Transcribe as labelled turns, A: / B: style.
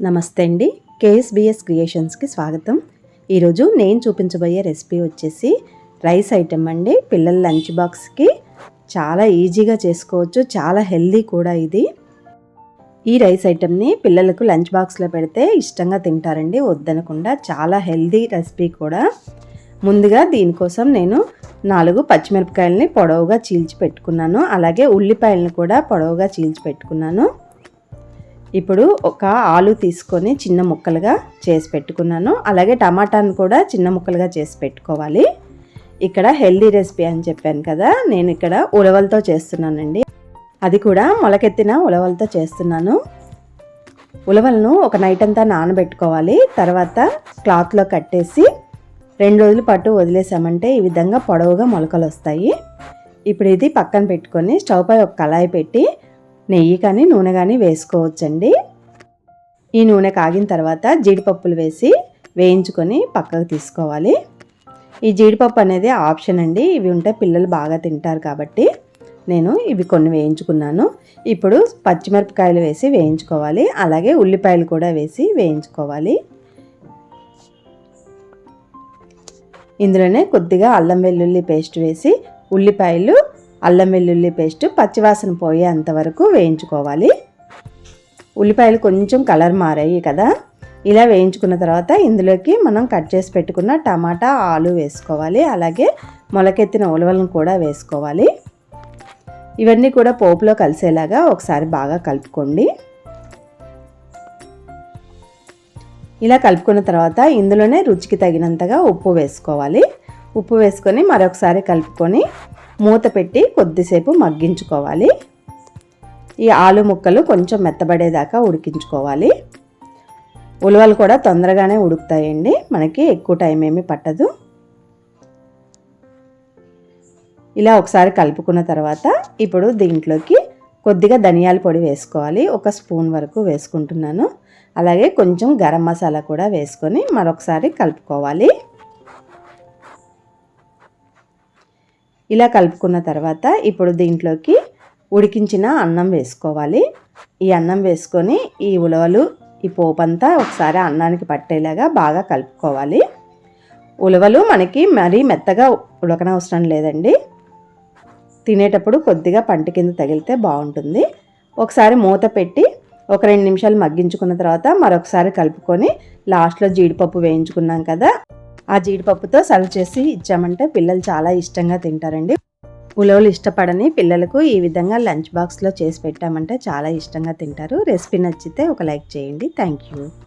A: నమస్తే అండి. కేఎస్బిఎస్ క్రియేషన్స్కి స్వాగతం. ఈరోజు నేను చూపించబోయే రెసిపీ వచ్చేసి రైస్ ఐటెం అండి. పిల్లల లంచ్ బాక్స్కి చాలా ఈజీగా చేసుకోవచ్చు చాలా హెల్దీ కూడా ఇది. ఈ రైస్ ఐటెంని పిల్లలకు లంచ్ బాక్స్లో పెడితే ఇష్టంగా తింటారండి. వద్దనకుండా చాలా హెల్దీ రెసిపీ కూడా. ముందుగా దీనికోసం నేను నాలుగు పచ్చిమిరపకాయలని పొడవుగా చీల్చి పెట్టుకున్నాను. అలాగే ఉల్లిపాయలను కూడా పొడవుగా చీల్చి పెట్టుకున్నాను. ఇప్పుడు ఒక ఆలు తీసుకొని చిన్న ముక్కలుగా చేసి పెట్టుకున్నాను. అలాగే టమాటాను కూడా చిన్న ముక్కలుగా చేసి పెట్టుకోవాలి. ఇక్కడ హెల్దీ రెసిపీ అని చెప్పాను కదా నేను ఇక్కడ ఉలవలతో చేస్తున్నానండి. అది కూడా మొలకెత్తిన ఉలవలతో చేస్తున్నాను. ఉలవలను ఒక నైట్ అంతా నానబెట్టుకోవాలి. తర్వాత క్లాత్లో కట్టేసి రెండు రోజుల పాటు వదిలేసామంటే ఈ విధంగా పొడవుగా మొలకలు వస్తాయి. ఇప్పుడు ఇది పక్కన పెట్టుకొని స్టవ్ పై ఒక కళాయి పెట్టి నెయ్యి కానీ నూనె కానీ వేసుకోవచ్చండి. ఈ నూనె కాగిన తర్వాత జీడిపప్పులు వేసి వేయించుకొని పక్కకు తీసుకోవాలి. ఈ జీడిపప్పు అనేది ఆప్షన్ అండి. ఇవి ఉంటే పిల్లలు బాగా తింటారు కాబట్టి నేను ఇవి కొన్ని వేయించుకున్నాను. ఇప్పుడు పచ్చిమిరపకాయలు వేసి వేయించుకోవాలి. అలాగే ఉల్లిపాయలు కూడా వేసి వేయించుకోవాలి. ఇందులోనే కొద్దిగా అల్లం వెల్లుల్లి పేస్ట్ వేసి ఉల్లిపాయలు అల్లం వెల్లుల్లి పేస్ట్ పచ్చివాసన పోయేంత వరకు వేయించుకోవాలి. ఉల్లిపాయలు కొంచెం కలర్ మారాయి కదా. ఇలా వేయించుకున్న తర్వాత ఇందులోకి మనం కట్ చేసి పెట్టుకున్న టమాటా ఆలు వేసుకోవాలి. అలాగే మొలకెత్తిన ఉలవలను కూడా వేసుకోవాలి. ఇవన్నీ కూడా పోపులో కలిసేలాగా ఒకసారి బాగా కలుపుకోండి. ఇలా కలుపుకున్న తర్వాత ఇందులోనే రుచికి తగినంతగా ఉప్పు వేసుకోవాలి. ఉప్పు వేసుకొని మరొకసారి కలుపుకొని మూత పెట్టి కొద్దిసేపు మగ్గించుకోవాలి. ఈ ఆలు ముక్కలు కొంచెం మెత్తబడేదాకా ఉడికించుకోవాలి. ఉలవలు కూడా తొందరగానే ఉడుకుతాయండి. మనకి ఎక్కువ టైం ఏమీ పట్టదు. ఇలా ఒకసారి కలుపుకున్న తర్వాత ఇప్పుడు దీంట్లోకి కొద్దిగా ధనియాల పొడి వేసుకోవాలి. ఒక స్పూన్ వరకు వేసుకుంటున్నాను. అలాగే కొంచెం గరం మసాలా కూడా వేసుకొని మరొకసారి కలుపుకోవాలి. ఇలా కలుపుకున్న తర్వాత ఇప్పుడు దీంట్లోకి ఉడికించిన అన్నం వేసుకోవాలి. ఈ అన్నం వేసుకొని ఈ ఉలవలు ఈ పోపంతా ఒకసారి అన్నానికి పట్టేలాగా బాగా కలుపుకోవాలి. ఉలవలు మనకి మరీ మెత్తగా ఉడకనవసరం లేదండి. తినేటప్పుడు కొద్దిగా పంట కింద తగిలితే బాగుంటుంది. ఒకసారి మూత పెట్టి ఒక రెండు నిమిషాలు మగ్గించుకున్న తర్వాత మరొకసారి కలుపుకొని లాస్ట్లో జీడిపప్పు వేయించుకున్నాం కదా. ఆ జీడిపప్పుతో సర్వ్ చేసి ఇచ్చామంటే పిల్లలు చాలా ఇష్టంగా తింటారండి. ఉలవలు ఇష్టపడని పిల్లలకు ఈ విధంగా లంచ్ బాక్స్లో చేసి పెట్టామంటే చాలా ఇష్టంగా తింటారు. రెసిపీ నచ్చితే ఒక లైక్ చేయండి. Thank you.